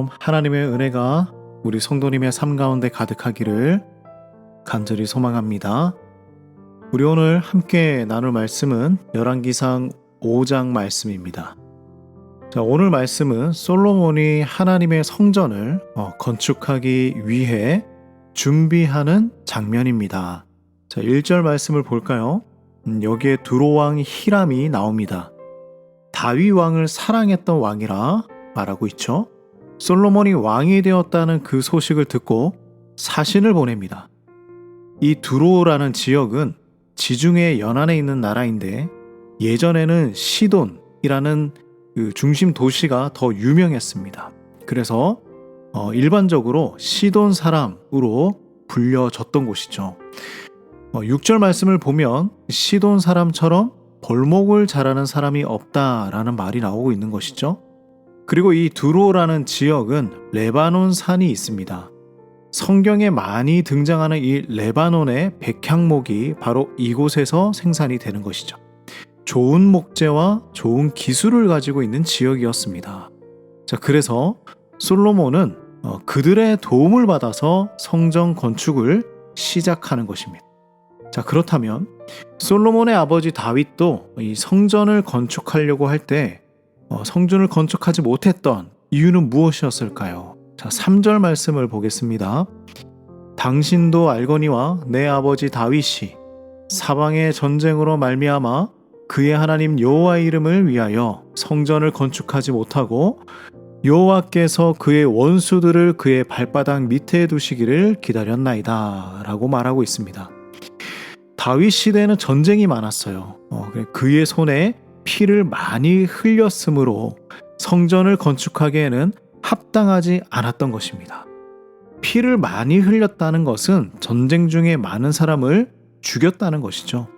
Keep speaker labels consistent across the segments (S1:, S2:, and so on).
S1: 샬롬 하나님의 은혜가 우리 성도님의 삶 가운데 가득하기를 간절히 소망합니다. 우리 오늘 함께 나눌 말씀은 열왕기상 5장 말씀입니다. 자, 오늘 말씀은 솔로몬이 하나님의 성전을 어, 건축하기 위해 준비하는 장면입니다. 자, 1절 말씀을 볼까요? 음, 여기에 두로왕 히람이 나옵니다. 다윗 왕을 사랑했던 왕이라 말하고 있죠. 솔로몬이 왕이 되었다는 그 소식을 듣고 사신을 보냅니다. 이 두로라는 지역은 지중해 연안에 있는 나라인데 예전에는 시돈이라는 그 중심 도시가 더 유명했습니다. 그래서 어, 일반적으로 시돈 사람으로 불려졌던 곳이죠. 어, 6절 말씀을 보면 시돈 사람처럼 벌목을 잘하는 사람이 없다라는 말이 나오고 있는 것이죠. 그리고 이 두로라는 지역은 레바논 산이 있습니다. 성경에 많이 등장하는 이 레바논의 백향목이 바로 이곳에서 생산이 되는 것이죠. 좋은 목재와 좋은 기술을 가지고 있는 지역이었습니다. 자, 그래서 솔로몬은 어, 그들의 도움을 받아서 성전 건축을 시작하는 것입니다. 자, 그렇다면 솔로몬의 아버지 다윗도 이 성전을 건축하려고 할때 어, 성전을 건축하지 못했던 이유는 무엇이었을까요? 자, 3절 말씀을 보겠습니다. 당신도 알거니와 내 아버지 다윗이 사방의 전쟁으로 말미암아 그의 하나님 여호와의 이름을 위하여 성전을 건축하지 못하고 여호와께서 그의 원수들을 그의 발바닥 밑에 두시기를 기다렸나이다 라고 말하고 있습니다. 다윗 시대에는 전쟁이 많았어요. 어, 그의 손에 피를 많이 흘렸으므로 성전을 건축하기에는 합당하지 않았던 것입니다. 피를 많이 흘렸다는 것은 전쟁 중에 많은 사람을 죽였다는 것이죠.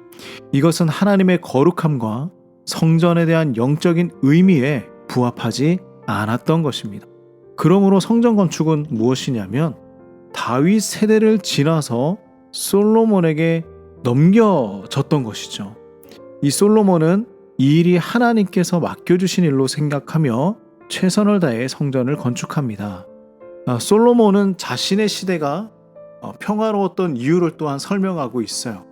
S1: 이것은 하나님의 거룩함과 성전에 대한 영적인 의미에 부합하지 않았던 것입니다. 그러므로 성전 건축은 무엇이냐면 다윗 세대를 지나서 솔로몬에게 넘겨졌던 것이죠. 이 솔로몬은 이 일이 하나님께서 맡겨주신 일로 생각하며 최선을 다해 성전을 건축합니다. 아, 솔로몬은 자신의 시대가 어, 평화로웠던 이유를 또한 설명하고 있어요.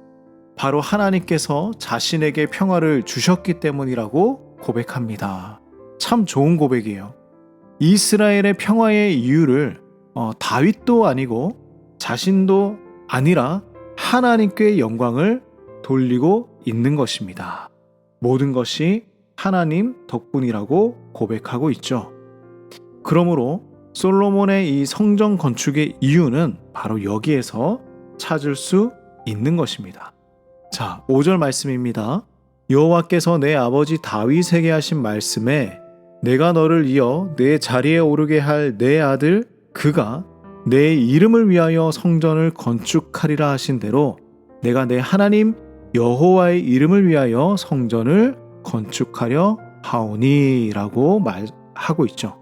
S1: 바로 하나님께서 자신에게 평화를 주셨기 때문이라고 고백합니다. 참 좋은 고백이에요. 이스라엘의 평화의 이유를 어, 다윗도 아니고 자신도 아니라 하나님께 영광을 돌리고 있는 것입니다. 모든 것이 하나님 덕분이라고 고백하고 있죠. 그러므로 솔로몬의 이 성전 건축의 이유는 바로 여기에서 찾을 수 있는 것입니다. 자, 5절 말씀입니다. 여호와께서 내 아버지 다윗에게 하신 말씀에 내가 너를 이어 내 자리에 오르게 할 내 아들 그가 내 이름을 위하여 성전을 건축하리라 하신 대로 내가 내 하나님 여호와의 이름을 위하여 성전을 건축하려 하오니라고 말하고 있죠.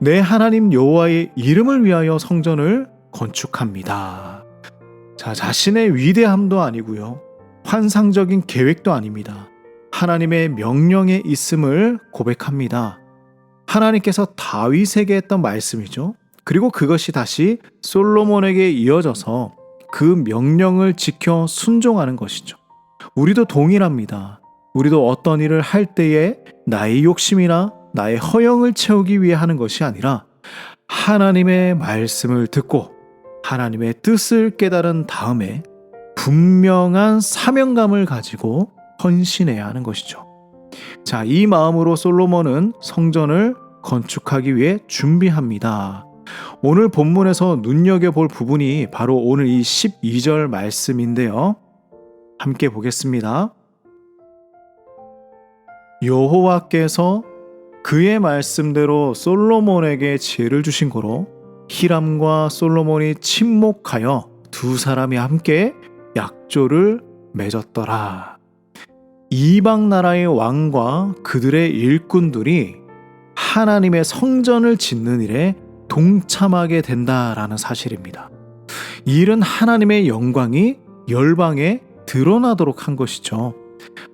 S1: 내 하나님 여호와의 이름을 위하여 성전을 건축합니다. 자, 자신의 위대함도 아니고요. 환상적인 계획도 아닙니다. 하나님의 명령에 있음을 고백합니다. 하나님께서 다윗에게 했던 말씀이죠. 그리고 그것이 다시 솔로몬에게 이어져서 그 명령을 지켜 순종하는 것이죠. 우리도 동일합니다. 우리도 어떤 일을 할 때에 나의 욕심이나 나의 허영을 채우기 위해 하는 것이 아니라 하나님의 말씀을 듣고 하나님의 뜻을 깨달은 다음에 분명한 사명감을 가지고 헌신해야 하는 것이죠. 자, 이 마음으로 솔로몬은 성전을 건축하기 위해 준비합니다. 오늘 본문에서 눈여겨볼 부분이 바로 오늘 이 12절 말씀인데요. 함께 보겠습니다. 여호와께서 그의 말씀대로 솔로몬에게 지혜를 주신 거로 히람과 솔로몬이 침묵하여 두 사람이 함께 약조를 맺었더라. 이방 나라의 왕과 그들의 일꾼들이 하나님의 성전을 짓는 일에 동참하게 된다라는 사실입니다. 이 일은 하나님의 영광이 열방에 드러나도록 한 것이죠.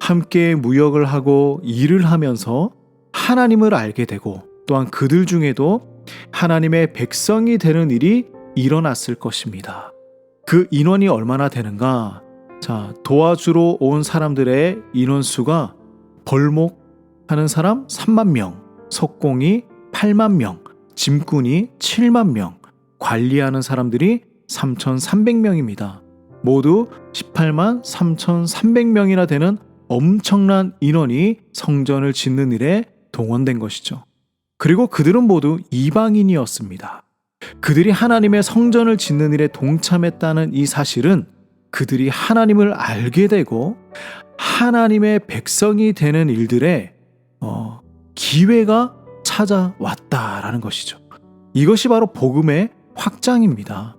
S1: 함께 무역을 하고 일을 하면서 하나님을 알게 되고 또한 그들 중에도 하나님의 백성이 되는 일이 일어났을 것입니다. 그 인원이 얼마나 되는가? 자, 도와주러 온 사람들의 인원수가 벌목하는 사람 3만 명, 석공이 8만 명, 짐꾼이 7만 명, 관리하는 사람들이 3,300명입니다. 모두 18만 3,300명이나 되는 엄청난 인원이 성전을 짓는 일에 동원된 것이죠. 그리고 그들은 모두 이방인이었습니다. 그들이 하나님의 성전을 짓는 일에 동참했다는 이 사실은 그들이 하나님을 알게 되고 하나님의 백성이 되는 일들에 어, 기회가 찾아왔다라는 것이죠. 이것이 바로 복음의 확장입니다.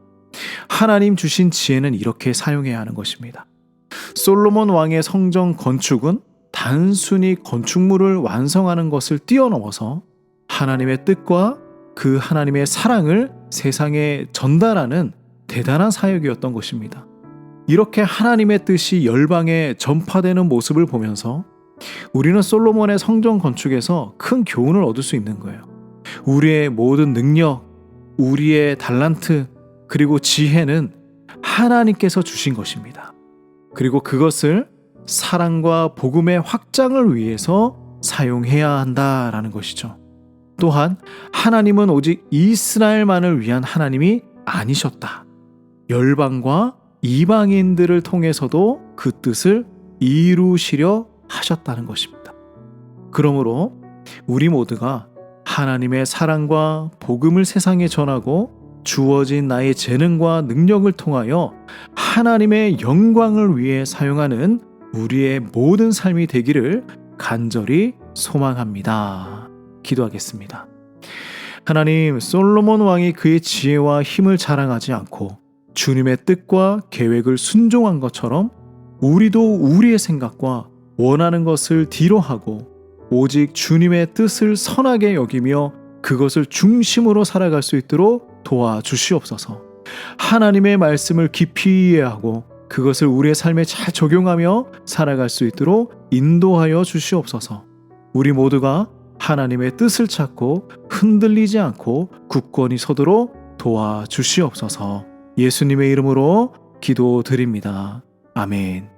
S1: 하나님 주신 지혜는 이렇게 사용해야 하는 것입니다. 솔로몬 왕의 성전 건축은 단순히 건축물을 완성하는 것을 뛰어넘어서 하나님의 뜻과 그 하나님의 사랑을 세상에 전달하는 대단한 사역이었던 것입니다. 이렇게 하나님의 뜻이 열방에 전파되는 모습을 보면서 우리는 솔로몬의 성전 건축에서 큰 교훈을 얻을 수 있는 거예요. 우리의 모든 능력, 우리의 달란트, 그리고 지혜는 하나님께서 주신 것입니다. 그리고 그것을 사랑과 복음의 확장을 위해서 사용해야 한다라는 것이죠. 또한 하나님은 오직 이스라엘만을 위한 하나님이 아니셨다. 열방과 이방인들을 통해서도 그 뜻을 이루시려 하셨다는 것입니다. 그러므로 우리 모두가 하나님의 사랑과 복음을 세상에 전하고 주어진 나의 재능과 능력을 통하여 하나님의 영광을 위해 사용하는 우리의 모든 삶이 되기를 간절히 소망합니다. 기도하겠습니다. 하나님, 솔로몬 왕이 그의 지혜와 힘을 자랑하지 않고 주님의 뜻과 계획을 순종한 것처럼 우리도 우리의 생각과 원하는 것을 뒤로 하고 오직 주님의 뜻을 선하게 여기며 그것을 중심으로 살아갈 수 있도록 도와주시옵소서. 하나님의 말씀을 깊이 이해하고 그것을 우리의 삶에 잘 적용하며 살아갈 수 있도록 인도하여 주시옵소서. 우리 모두가 하나님의 뜻을 찾고 흔들리지 않고 굳건히 서도록 도와주시옵소서. 예수님의 이름으로 기도드립니다. 아멘.